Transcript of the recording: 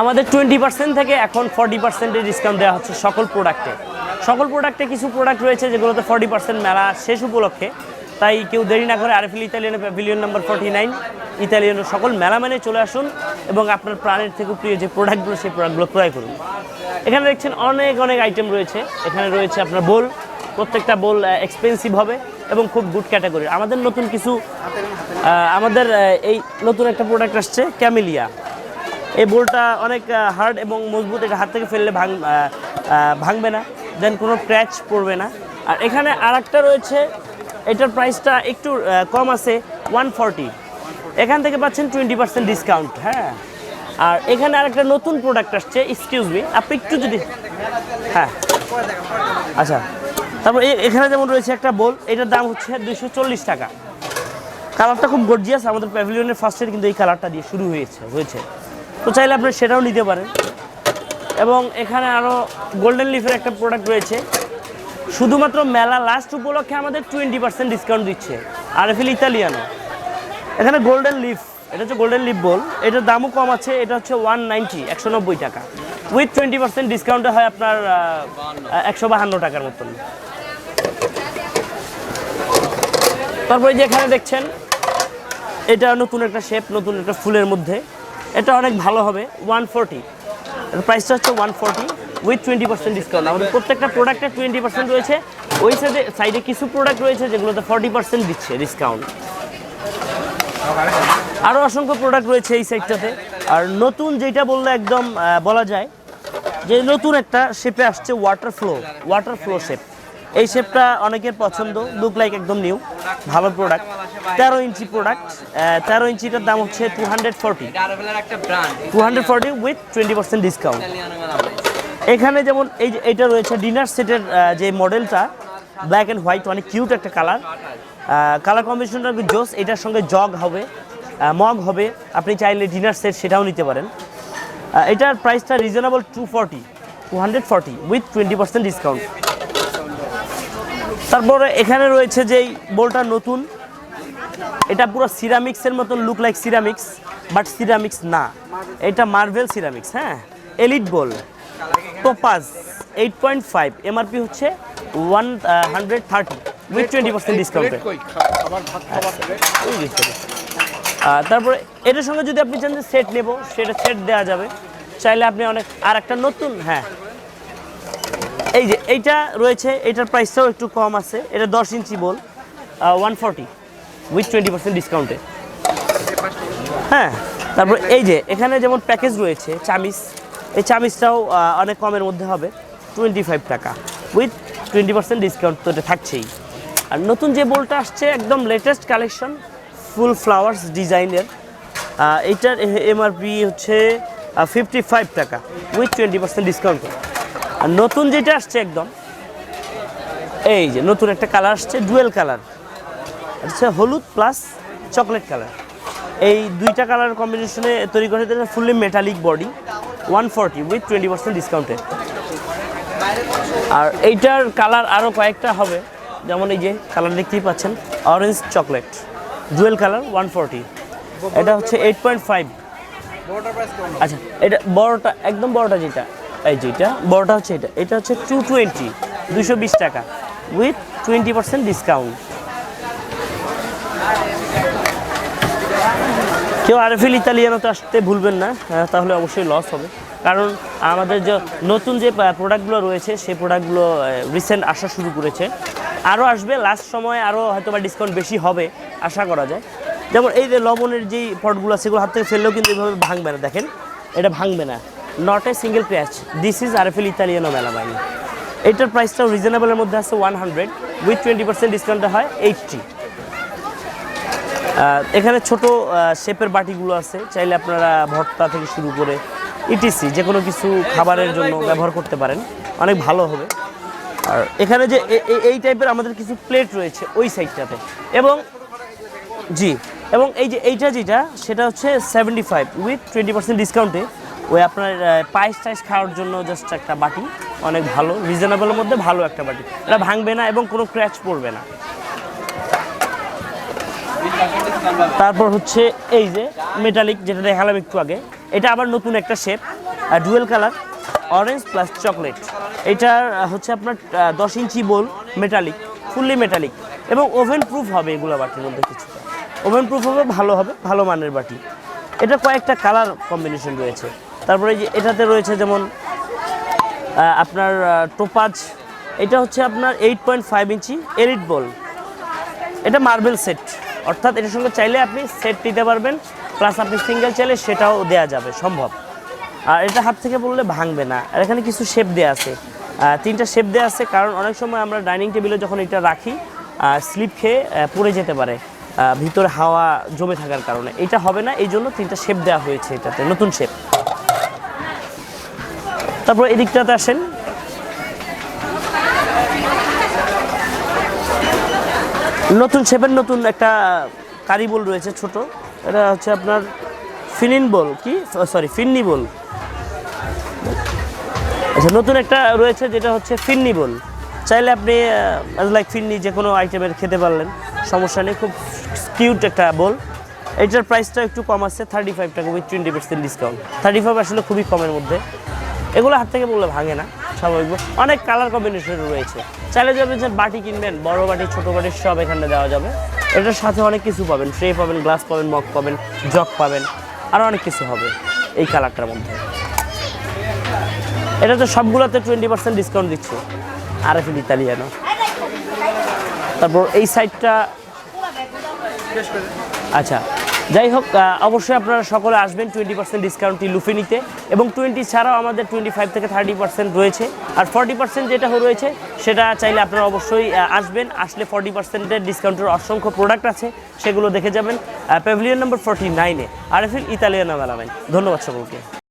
আমাদের twenty percent থেকে এখন ফর্টি পার্সেন্টের ডিসকাউন্ট দেওয়া হচ্ছে সকল প্রোডাক্টে সকল প্রোডাক্টে কিছু প্রোডাক্ট রয়েছে যেগুলোতে ফর্টি পার্সেন্ট মেলা শেষ উপলক্ষে। তাই কেউ দেরি না করে RFL Italian pavilion number forty nine ইতালিয়ানের সকল মেলা মেনে চলে আসুন এবং আপনার প্রাণের থেকে প্রিয় যে প্রোডাক্টগুলো সেই প্রোডাক্টগুলো ক্রয় করুন। এখানে দেখছেন অনেক অনেক আইটেম রয়েছে। এখানে রয়েছে আপনার বোল প্রত্যেকটা বোল এক্সপেন্সিভ হবে এবং খুব গুড ক্যাটাগরি আমাদের নতুন কিছু আমাদের এই নতুন একটা প্রোডাক্ট আসছে ক্যামেলিয়া এই বোলটা অনেক হার্ড এবং মজবুত, এটা হাত থেকে ফেললে ভাঙ ভাঙবে না দেন কোনো ক্র্যাচ পড়বে না। আর এখানে আর রয়েছে, এটার প্রাইসটা একটু কম আছে ওয়ান ফর্টি এখান থেকে পাচ্ছেন টোয়েন্টি পার্সেন্ট ডিসকাউন্ট হ্যাঁ। আর এখানে আরেকটা নতুন প্রোডাক্ট আসছে এক্সকিউজ মি আপনি একটু যদি হ্যাঁ। আচ্ছা তারপর এখানে যেমন রয়েছে একটা বোল এটার দাম হচ্ছে দুইশো চল্লিশ টাকা। কালারটা খুব গর্জিয়াস আমাদের প্যাভিলিয়নের ফার্স্টের কিন্তু এই কালারটা দিয়ে শুরু হয়েছে হয়েছে। তো চাইলে আপনি সেটাও নিতে পারেন। এবং এখানে আরও গোল্ডেন লিফের একটা প্রোডাক্ট রয়েছে। শুধুমাত্র মেলা লাস্ট উপলক্ষে আমাদের টোয়েন্টি পার্সেন্ট ডিসকাউন্ট দিচ্ছে। আর এফিল ইতালিয়ানো। এখানে গোল্ডেন লিফ এটা হচ্ছে গোল্ডেন লিফ বল এটার দামও কম আছে, এটা হচ্ছে ওয়ান নাইনটি একশো নব্বই টাকা। উইথ টোয়েন্টি পার্সেন্ট ডিসকাউন্টে হয় আপনার একশো বাহান্ন টাকার মতন। তারপরে যে এখানে দেখছেন, এটা নতুন একটা শেপ নতুন একটা ফুলের মধ্যে। এটা অনেক ভালো হবে ওয়ান ফোরটি প্রাইসটা হচ্ছে one forty with twenty percent discount আমাদের প্রত্যেকটা প্রোডাক্টে টোয়েন্টি পার্সেন্ট রয়েছে। ওই সাইডে সাইডে কিছু প্রোডাক্ট রয়েছে যেগুলোতে ফর্টি পার্সেন্ট দিচ্ছে ডিসকাউন্ট আরও অসংখ্য প্রোডাক্ট রয়েছে এই সাইডটাতে আর নতুন যেটা বললে একদম বলা যায় যে নতুন একটা শেপে আসছে water flow water flow shape এই শেপটা অনেকের পছন্দ লুক লাইক একদম নিউ ভালো প্রোডাক্ট তেরো ইঞ্চি প্রোডাক্ট তেরো ইঞ্চিটার দাম হচ্ছে two hundred forty two hundred forty with twenty percent discount এখানে যেমন এই যে এইটা রয়েছে ডিনার সেটের যে মডেলটা ব্ল্যাক অ্যান্ড হোয়াইট অনেক কিউট একটা কালার কালার কম্বিনেশনটা জোস এটার সঙ্গে জগ হবে মগ হবে। আপনি চাইলে ডিনার সেট সেটাও নিতে পারেন। এটার প্রাইসটা reasonable two forty two hundred forty with twenty percent discount তারপরে এখানে রয়েছে যেই বোলটা নতুন এটা পুরো সিরামিক্সের মতন look like ceramics but ceramics না। এটা মার্ভেল সিরামিক্স হ্যাঁ? Elite bowl topaz eight point five MRP হচ্ছে one hundred thirty with twenty percent ডিসকাউন্টে তারপরে এটার সঙ্গে যদি আপনি চান যে সেট নেব সেটা সেট দেওয়া যাবে। চাইলে আপনি অনেক আর একটা নতুন হ্যাঁ এই যে, এইটা রয়েছে, এটার প্রাইসটাও একটু কম আছে। এটা দশ ইঞ্চি bowl one forty with twenty percent ডিসকাউন্টে হ্যাঁ তারপর এই যে, এখানে যেমন প্যাকেজ রয়েছে চামিস এই চামিসটাও অনেক কমের মধ্যে হবে টোয়েন্টি ফাইভ টাকা উইথ টোয়েন্টি পার্সেন্ট ডিসকাউন্ট তো এটা থাকছেই। আর নতুন যে বোলটা আসছে, একদম লেটেস্ট কালেকশন ফুল ফ্লাওয়ার্স ডিজাইনের এইটার এমআরপি হচ্ছে ফিফটি ফাইভ টাকা উইথ টোয়েন্টি পার্সেন্ট ডিসকাউন্ট আর নতুন যেটা আসছে একদম এই যে নতুন একটা কালার আসছে ডুয়েল কালার হচ্ছে হলুদ প্লাস চকলেট কালার এই দুইটা কালার কম্বিনেশনে তৈরি করে দিলে fully metallic body one forty with twenty percent ডিসকাউন্টে আর এইটার কালার আরও কয়েকটা হবে যেমন এই যে কালার দেখতেই পাচ্ছেন orange chocolate dual colour one forty এটা হচ্ছে এইট পয়েন্ট ফাইভ আচ্ছা এটা বড়টা একদম বড়টা যেটা এই যেটা বড়টা হচ্ছে এটা। এটা হচ্ছে টু টোয়েন্টি দুশো বিশ টাকা উইথ টোয়েন্টি পার্সেন্ট ডিসকাউন্ট কেউ আরএফএল ইতালিয়ানোতে আসতে ভুলবেন না তাহলে অবশ্যই লস হবে। কারণ আমাদের যে নতুন যে প্রোডাক্টগুলো রয়েছে, সেই প্রোডাক্টগুলো রিসেন্ট আসা শুরু করেছে। আরও আসবে লাস্ট সময় আরও হয়তো বা ডিসকাউন্ট বেশি হবে, আশা করা যায়। যেমন এই যে লবণের যেই পটগুলো আছে সেগুলো হাত থেকে ফেললেও কিন্তু এইভাবে ভাঙবে না, দেখেন। এটা ভাঙবে না। Not a single scratch this is RFL Italiano মেলা বাইনি এইটার প্রাইসটাও রিজনেবলের মধ্যে আছে one hundred with twenty percent ডিসকাউন্টে হয় এইটটি এখানে ছোট শেপের বাটিগুলো আছে। চাইলে আপনারা ভর্তা থেকে শুরু করে ইটিসি যে কোনো কিছু খাবারের জন্য ব্যবহার করতে পারেন। অনেক ভালো হবে। আর এখানে যে এই টাইপের আমাদের কিছু প্লেট রয়েছে ওই সাইডটাতে এবং জি, এবং এই যে এইটা যেটা, সেটা হচ্ছে seventy five with twenty percent ডিসকাউন্টে ওই আপনার পায়েস টাইস খাওয়ার জন্য জাস্ট একটা বাটি। অনেক ভালো রিজনেবলের মধ্যে ভালো একটা বাটি। এটা ভাঙবে না এবং কোনো ক্র্যাচ পড়বে না। তারপর হচ্ছে এই যে মেটালিক যেটা দেখালাম একটু আগে। এটা আবার নতুন একটা shape dual colour orange plus chocolate ah, হচ্ছে আপনার দশ ইঞ্চি বোল মেটালিক ফুললি মেটালিক এবং ওভেন প্রুফ হবে এগুলো বাটির মধ্যে কিছুটা। ওভেন প্রুফ হবে ভালো হবে ভালো মানের বাটি। এটা কয়েকটা কালার কম্বিনেশন রয়েছে। তারপরে যে এটাতে রয়েছে যেমন আপনার টোপাজ। এটা হচ্ছে আপনার এইট পয়েন্ট ফাইভ ইঞ্চি এলিট বল এটা মার্বেল সেট অর্থাৎ এটার সঙ্গে চাইলে আপনি সেট নিতে পারবেন প্লাস আপনি সিঙ্গেল চাইলে সেটাও দেয়া যাবে, সম্ভব। আর এটা হাত থেকে বললে ভাঙবে না। আর এখানে কিছু শেপ দেওয়া আছে। তিনটা শেপ দেওয়া আছে, কারণ অনেক সময় আমরা ডাইনিং টেবিলে যখন এটা রাখি স্লিপ খেয়ে পড়ে যেতে পারে। ভিতরে হাওয়া জমে থাকার কারণে। এটা হবে না এই জন্য তিনটা শেপ দেওয়া হয়েছে এটাতে, নতুন শেপ তারপর এদিকটাতে আসেন। নতুন শেপের নতুন একটা কারি বল রয়েছে ছোট। এটা হচ্ছে আপনার ফিনিন বল কি? সরি, ফিন্নি বল। আচ্ছা নতুন একটা রয়েছে যেটা হচ্ছে ফিন্নি বল। চাইলে আপনি লাইক ফিন্নি যে কোনো আইটেমের খেতে পারলেন, সমস্যা নেই, খুব কিউট একটা বল। এটার প্রাইসটা একটু কম আছে থার্টি ফাইভ টাকা with twenty percent discount thirty five আসলে খুবই কমের মধ্যে। এগুলো হাত থেকে বললে ভাঙে না স্বাভাবিক। অনেক কালার কম্বিনেশন রয়েছে। চাইলে যাবেন যে বাটি কিনবেন বড় বাটি ছোট বাটি সব এখানে দেওয়া যাবে। এটার সাথে অনেক কিছু পাবেন ট্রে পাবেন গ্লাস পাবেন মগ পাবেন জগ পাবেন আরও অনেক কিছু হবে এই কালারটার মধ্যে। এটা তো সবগুলোতে টোয়েন্টি পার্সেন্ট ডিসকাউন্ট দিচ্ছে আর এফ ইতালিয়ানো তারপর এই সাইডটা আচ্ছা যাই হোক অবশ্যই আপনারা সকলে আসবেন টোয়েন্টি পার্সেন্ট ডিসকাউন্টটি লুফে নিতে এবং টোয়েন্টি ছাড়াও আমাদের টোয়েন্টি ফাইভ থেকে থার্টি পার্সেন্ট রয়েছে। আর ফর্টি পার্সেন্ট যেটা রয়েছে, সেটা চাইলে আপনারা অবশ্যই আসবেন। আসলে ফর্টি পার্সেন্টের ডিসকাউন্টের অসংখ্য প্রোডাক্ট আছে, সেগুলো দেখে যাবেন। প্যাভিলিয়ন নম্বর ফর্টি নাইনে আর এফ ইতালিয়ানা মেলামেন। ধন্যবাদ সকলকে।